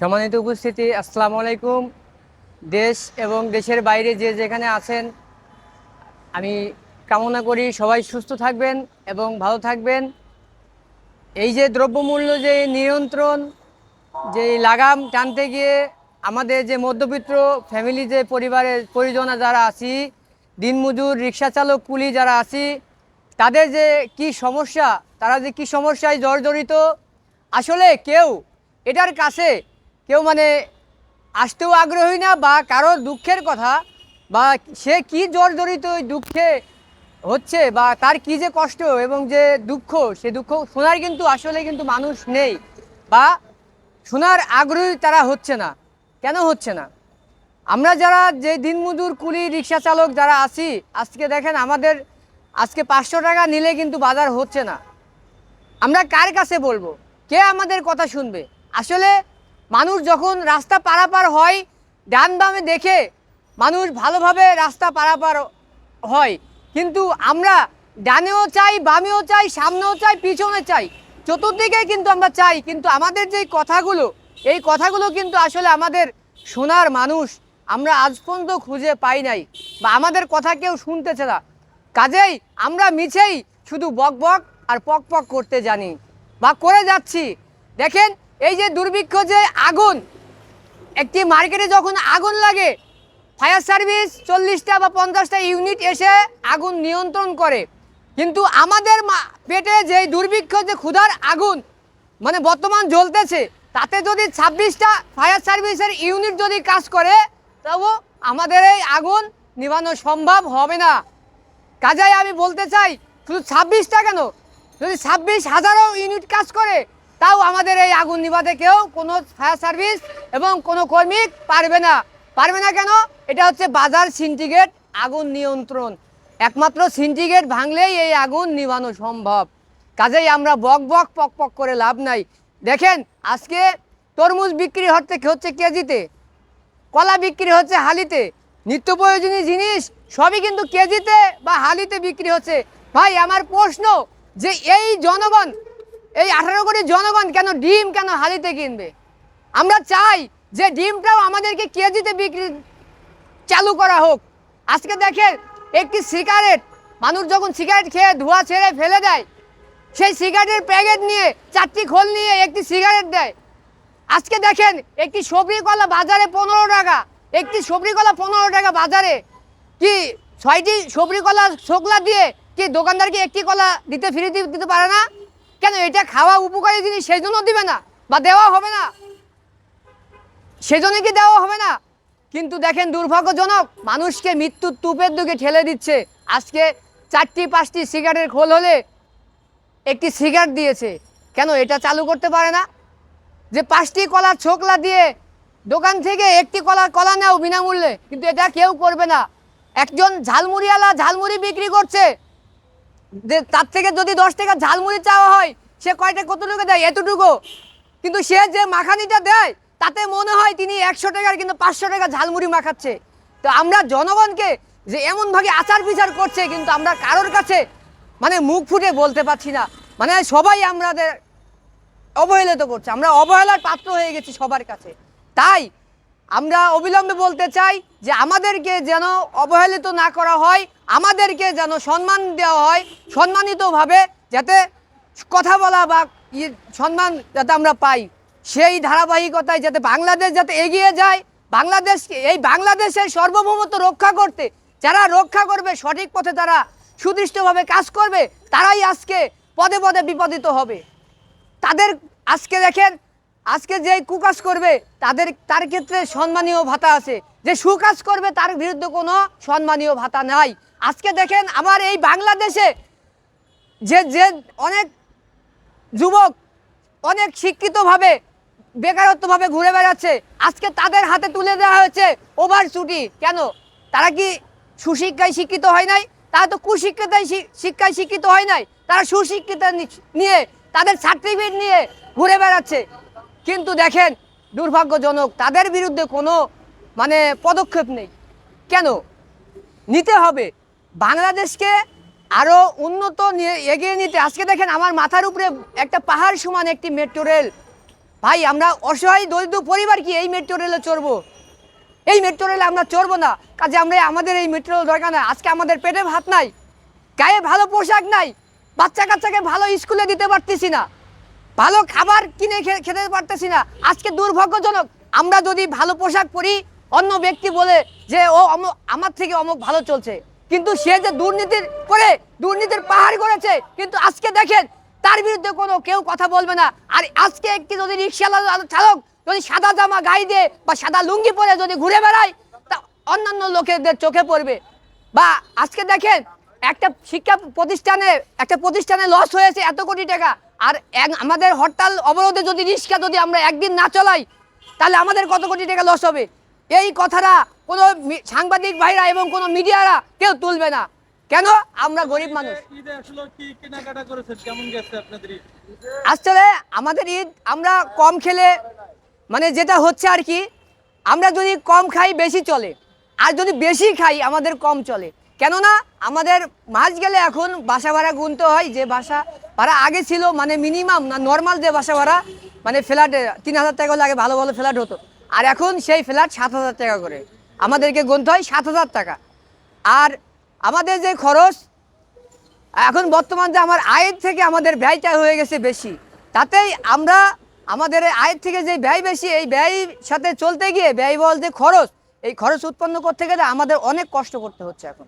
সম্মানিত উপস্থিতি, আসসালামু আলাইকুম। দেশ এবং দেশের বাইরে যে যেখানে আছেন, আমি কামনা করি সবাই সুস্থ থাকবেন এবং ভালো থাকবেন। এই যে দ্রব্যমূল্য যে নিয়ন্ত্রণ, যে লাগাম টানতে গিয়ে আমাদের যে মধ্যবিত্ত ফ্যামিলি যে পরিবারের পরিজনা যারা আছি, দিনমজুর, রিক্সা চালক, কুলি যারা আছি, তাদের যে কি সমস্যা, তারা যে কি সমস্যায় জর্জরিত, আসলে কেউ এটার কাছে কেউ মানে আসতেও আগ্রহী না বা কারও দুঃখের কথা বা সে কি জর্জরিত ওই দুঃখে হচ্ছে বা তার কি যে কষ্ট এবং যে দুঃখ, সে দুঃখ শোনার কিন্তু আসলে কিন্তু মানুষ নেই বা শোনার আগ্রহী তারা হচ্ছে না। কেন হচ্ছে না? আমরা যারা যে দিনমজুর কুলি রিক্সা চালক যারা আছি, আজকে দেখেন আমাদের আজকে পাঁচশো টাকা নিলে কিন্তু বাজার হচ্ছে না। আমরা কার কাছে বলব? কে আমাদের কথা শুনবে? আসলে মানুষ যখন রাস্তা পারাপার হয়, ডান বামে দেখে মানুষ ভালোভাবে রাস্তা পারাপার হয়। কিন্তু আমরা ডানেও চাই, বামেও চাই, সামনেও চাই, পিছনে চাই। চতুর্দিকে কিন্তু আমরা চাই, কিন্তু আমাদের যে কথাগুলো, এই কথাগুলো কিন্তু আসলে আমাদের শোনার মানুষ আমরা আজ পর্যন্ত খুঁজে পাই নাই বা আমাদের কথা কেউ শুনতেছে না। কাজেই আমরা মিছেই শুধু বক বক আর পক পক করতে জানি বা করে যাচ্ছি। দেখেন এই যে দুর্ভিক্ষ যে আগুন, একটি মার্কেটে যখন আগুন লাগে ফায়ার সার্ভিস চল্লিশটা বা পঞ্চাশটা ইউনিট এসে আগুন নিয়ন্ত্রণ করে। কিন্তু আমাদের পেটে যে দুর্ভিক্ষ, যে ক্ষুধার আগুন মানে বর্তমান জ্বলতেছে, তাতে যদি ছাব্বিশটা ফায়ার সার্ভিসের ইউনিট যদি কাজ করে, তবু আমাদের এই আগুন নিভানো সম্ভব হবে না। কাজাই আমি বলতে চাই, শুধু ছাব্বিশটা কেন? যদি ছাব্বিশ হাজারও ইউনিট কাজ করে তাও আমাদের এই আগুন নিভাতে কেউ কোনো ফায়ার সার্ভিস এবং কোনো কর্মী পারবে না। পারবে না কেন? এটা হচ্ছে বাজার সিন্ডিকেট আগুন নিয়ন্ত্রণ। একমাত্র সিন্ডিকেট ভাঙলেই এই আগুন নিভানো সম্ভব। কাজেই আমরা বক বক পক পক করে লাভ নাই। দেখেন, আজকে তরমুজ বিক্রি হচ্ছে হচ্ছে কেজিতে? কলা বিক্রি হচ্ছে হালিতে? নিত্য প্রয়োজনীয় জিনিস সবই কিন্তু কেজিতে বা হালিতে বিক্রি হচ্ছে। ভাই, আমার প্রশ্ন যে এই জনগণ এই আঠারো কোটি জনগণ কেন ডিম কেন হালিতে কিনবে? আমরা চাই যে ডিমটাও আমাদেরকে কেজিতে বিক্রি চালু করা হোক। আজকে দেখেন, একটি সিগারেট, মানুষ যখন সিগারেট খেয়ে ধোঁয়া ছেড়ে ফেলে দেয়, সেই সিগারেটের প্যাকেট নিয়ে, চারটি খোল নিয়ে একটি সিগারেট দেয়। আজকে দেখেন, একটি সবরি কলা বাজারে পনেরো টাকা, একটি সবরি কলা পনেরো টাকা বাজারে। কি ছয়টি সবরি কলা শোকলা দিয়ে কি দোকানদারকে একটি কলা দিতে, ফ্রি দিতে পারে না? কেন এটা খাওয়া উপকারী জিনিস সেই জন্য দিবে না? বা দেওয়া হবে না? সেজন্য কি দেওয়া হবে না? কিন্তু দেখেন দুর্ভাগ্যজনক, মানুষকে মৃত্যুর তুপের দিকে ঠেলে দিচ্ছে। আজকে চারটি পাঁচটি সিগারেটের খোল হলে একটি সিগারেট দিয়েছে। কেন এটা চালু করতে পারে না? যে পাঁচটি কলা ছোকলা দিয়ে দোকান থেকে একটি কলা কলা নাও বিনামূল্যে, কিন্তু এটা কেউ করবে না। একজন ঝালমুড়িওয়ালা ঝালমুড়ি বিক্রি করছে। যে তার থেকে যদি দশ টাকা ঝালমুড়ি চাওয়া হয়, সে কয়টা কতটুকু দেয়? এতটুকু। কিন্তু সে যে মাখানিটা দেয়, তাতে মনে হয় তিনি একশো টাকার কিন্তু পাঁচশো টাকা ঝালমুড়ি মাখাচ্ছে। তো আমরা জনগণকে যে এমনভাবে আচার বিচার করছে, কিন্তু আমরা কারোর কাছে মানে মুখ ফুটে বলতে পারছি না। মানে সবাই আমাদের অবহেলিত করছে। আমরা অবহেলার পাত্র হয়ে গেছি সবার কাছে। তাই আমরা অবিলম্বে বলতে চাই যে আমাদেরকে যেন অবহেলিত না করা হয়, আমাদেরকে যেন সম্মান দেওয়া হয়, সম্মানিতভাবে যাতে কথা বলা বা সম্মান যাতে আমরা পাই। সেই ধারাবাহিকতায় যাতে বাংলাদেশ যাতে এগিয়ে যায়, বাংলাদেশকে, এই বাংলাদেশের সার্বভৌমত্ব রক্ষা করতে, যারা রক্ষা করবে, সঠিক পথে তারা সুদৃষ্টভাবে কাজ করবে, তারাই আজকে পদে পদে বিপদিত হবে। তাদের, আজকে দেখেন আজকে যে কুকাজ করবে, তাদের, তার ক্ষেত্রে সম্মানীয় ভাতা আছে। যে সুকাজ করবে, তার বিরুদ্ধে কোনো সম্মানীয় ভাতা নাই। আজকে দেখেন আমার এই বাংলাদেশে যে যে অনেক যুবক অনেক শিক্ষিতভাবে, বেকারত্বভাবে ঘুরে বেড়াচ্ছে, আজকে তাদের হাতে তুলে দেওয়া হয়েছে ওভার ছুটি। কেন? তারা কি সুশিক্ষায় শিক্ষিত হয় নাই? তারা তো কুশিক্ষিতায় শিক্ষায় শিক্ষিত হয় নাই। তারা সুশিক্ষিতা নিয়ে তাদের সার্টিফিকেট নিয়ে ঘুরে বেড়াচ্ছে। কিন্তু দেখেন, দুর্ভাগ্যজনক, তাদের বিরুদ্ধে কোনো মানে পদক্ষেপ নেই। কেন? নিতে হবে। বাংলাদেশকে আরও উন্নত নিয়ে এগিয়ে নিতে। আজকে দেখেন, আমার মাথার উপরে একটা পাহাড় সমান একটি মেট্রো রেল ভাই, আমরা অসহায়, দরিদ্র পরিবার কি এই মেট্রো রেলে চড়বো? এই মেট্রো রেলে আমরা চড়বো না। কাজে আমরা আমাদের এই মেট্রো রেল দরকার নাই। আজকে আমাদের পেটে ভাত নাই। গায়ে ভালো পোশাক নাই। বাচ্চা কাচ্চাকে ভালো স্কুলে দিতে পারতেছি না। ভালো খাবার কিনে খেতে পারতেছি না। আজকে দুর্ভাগ্যজনক, আমরা যদি ভালো পোশাক পরি, অন্য ব্যক্তি বলে যে, ও আমার থেকে অমুক ভালো চলছে। কিন্তু সে যে দুর্নীতির করে, দুর্নীতির পাহাড় করেছে কিন্তু আজকে দেখেন, তার বিরুদ্ধে কোনো, কেউ কথা বলবে না। আর আজকে একটি যদি রিক্সাওয়ালা চালক যদি সাদা জামা গায়ে দিয়ে বা সাদা লুঙ্গি পরে যদি ঘুরে বেড়ায়, তা অন্যান্য লোকেদের চোখে পড়বে। বা আজকে দেখেন, একটা শিক্ষা প্রতিষ্ঠানে, একটা প্রতিষ্ঠানে লস হয়েছে এত কোটি টাকা। আর এক- আমাদের হরতাল অবরোধে যদি রিক্সা যদি আমরা একদিন না চলাই তাহলে আমাদের কত কোটি টাকা লস হবে? এই কথাটা কোনো সাংবাদিক ভাইরা এবং কোনো মিডিয়ারা কেউ তুলবে না। কেন? আমরা গরিব মানুষ। আসলে আমাদের ঈদ আমরা কম খেলে মানে যেটা হচ্ছে আর কি আমরা যদি কম খাই বেশি চলে। আর যদি বেশি খাই আমাদের কম চলে। কেননা আমাদের মাস গেলে এখন বাসা ভাড়া গুনতে হয়, যে বাসা ভাড়া আগে ছিল মানে মিনিমাম না নর্মাল যে বাসা ভাড়া মানে ফ্ল্যাটে তিন হাজার টাকা হলে আগে ভালো ভালো ফ্ল্যাট হতো। আর এখন সেই ফ্ল্যাট সাত হাজার টাকা করে। আমাদেরকে গুনতে হয় সাত হাজার টাকা। আর আমাদের যে খরচ, এখন বর্তমান যে আমার আয়ের থেকে আমাদের ব্যয়টা হয়ে গেছে বেশি, তাতেই আমরা আমাদের আয়ের থেকে যে ব্যয় বেশি, এই ব্যয় সাথে চলতে গিয়ে ব্যয়বহুল যে খরচ, এই খরচ উৎপন্ন করতে গেলে আমাদের অনেক কষ্ট করতে হচ্ছে এখন।